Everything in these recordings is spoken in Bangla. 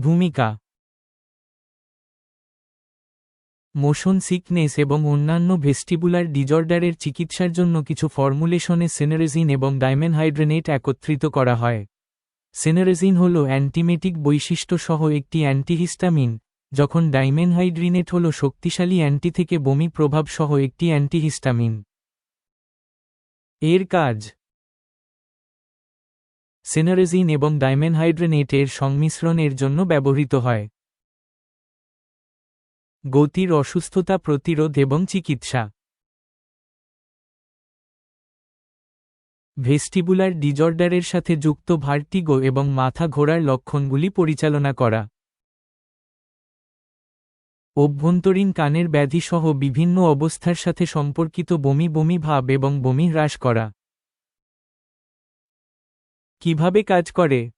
ভূমিকা মোশন সিকনেস এবং অন্যান্য ভেস্টিবুলার ডিজর্ডারের চিকিৎসার জন্য কিছু ফর্মুলেশনে সেনারেজিন এবং ডাইমেনহাইড্রেনেট একত্রিত করা হয়। সেনারেজিন হল অ্যান্টিমেটিক বৈশিষ্ট্য সহ একটি অ্যান্টিহিস্টামিন, যখন ডাইমেনহাইড্রিনেট হল শক্তিশালী অ্যান্টি থেকে বমি প্রভাব সহ একটি অ্যান্টিহিস্টামিন। এর কাজ সেনারেজিন এবং ডাইমেনহাইড্রেনেট এর সংমিশ্রণের জন্য ব্যবহৃত হয়। গতির অসুস্থতা প্রতিরোধ এবং চিকিৎসা। ভেস্টিবুলার ডিজর্ডারের সাথে যুক্ত ভার্টিগো এবং মাথা ঘোরার লক্ষণগুলি পরিচালনা করা। অভ্যন্তরীণ কানের ব্যাধি সহ বিভিন্ন অবস্থার সাথে সম্পর্কিত বমি বমি ভাব এবং বমি হ্রাস করা। কীভাবে কাজ করে?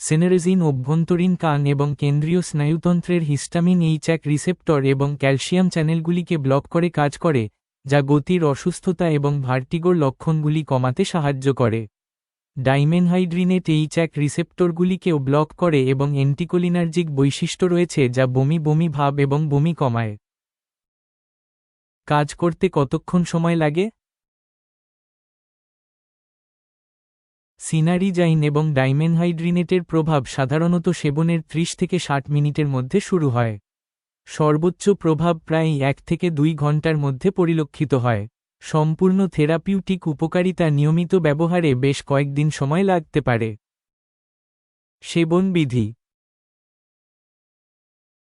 সেনারেজিন অভ্যন্তরীণ কান এবং কেন্দ্রীয় স্নায়ুতন্ত্রের হিস্টামিন এইচ এক রিসেপ্টর এবং ক্যালসিয়াম চ্যানেলগুলিকে ব্লক করে কাজ করে, যা গতির অসুস্থতা এবং ভার্টিগোর লক্ষণগুলি কমাতে সাহায্য করে। ডাইমেনহাইড্রিনেট এইচ এক রিসেপ্টরগুলিকেও ব্লক করে এবং এন্টিকোলিনার্জিক বৈশিষ্ট্য রয়েছে যা বমি বমি ভাব এবং বমি কমায়। কাজ করতে কতক্ষণ সময় লাগে? সিনারিজাইন এবং ডাইমেনহাইড্রিনেটের প্রভাব সাধারণত সেবনের 30 থেকে ষাট মিনিটের মধ্যে শুরু হয়। সর্বোচ্চ প্রভাব প্রায় এক থেকে দুই ঘণ্টার মধ্যে পরিলক্ষিত হয়। সম্পূর্ণ থেরাপিউটিক উপকারিতা নিয়মিত ব্যবহারে বেশ কয়েকদিন সময় লাগতে পারে। সেবন বিধি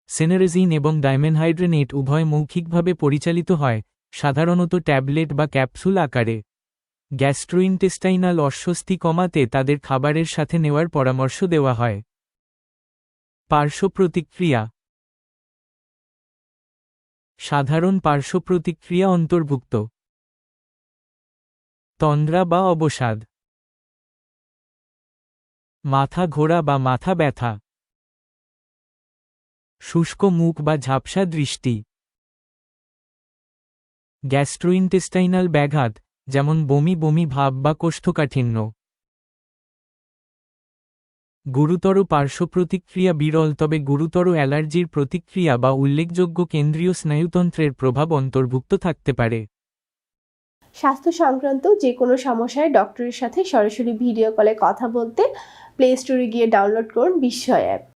সেনারেজিন এবং ডাইমেনহাইড্রেনেট উভয় মৌখিকভাবে পরিচালিত হয়, সাধারণত ট্যাবলেট বা ক্যাপসুল আকারে। গ্যাস্ট্রোইন্টেস্টাইনাল অস্বস্তি কমাতে তাদের খাবারের সাথে নেওয়ার পরামর্শ দেওয়া হয়। পার্শ্ব প্রতিক্রিয়া সাধারণ পার্শ্ব প্রতিক্রিয়া অন্তর্ভুক্ত। তন্দ্রা বা অবসাদ। মাথা ঘোরা বা মাথা ব্যথা। শুষ্ক মুখ বা ঝাপসা দৃষ্টি। গ্যাস্ট্রোইন্টেস্টাইনাল ব্যাঘাত। যেমন বমি বমি ভাব বা কোষ্ঠকাঠিন্য। গুরুতর পার্শ্ব প্রতিক্রিয়া বিরল, তবে গুরুতর অ্যালার্জির প্রতিক্রিয়া বা উল্লেখযোগ্য কেন্দ্রীয় স্নায়ুতন্ত্রের প্রভাব অন্তর্ভুক্ত থাকতে পারে। স্বাস্থ্য সংক্রান্ত যে কোনো সমস্যায় ডক্টরের সাথে সরাসরি ভিডিও কলে কথা বলতে প্লে স্টোরে গিয়ে ডাউনলোড করুন বিস্ময় অ্যাপ।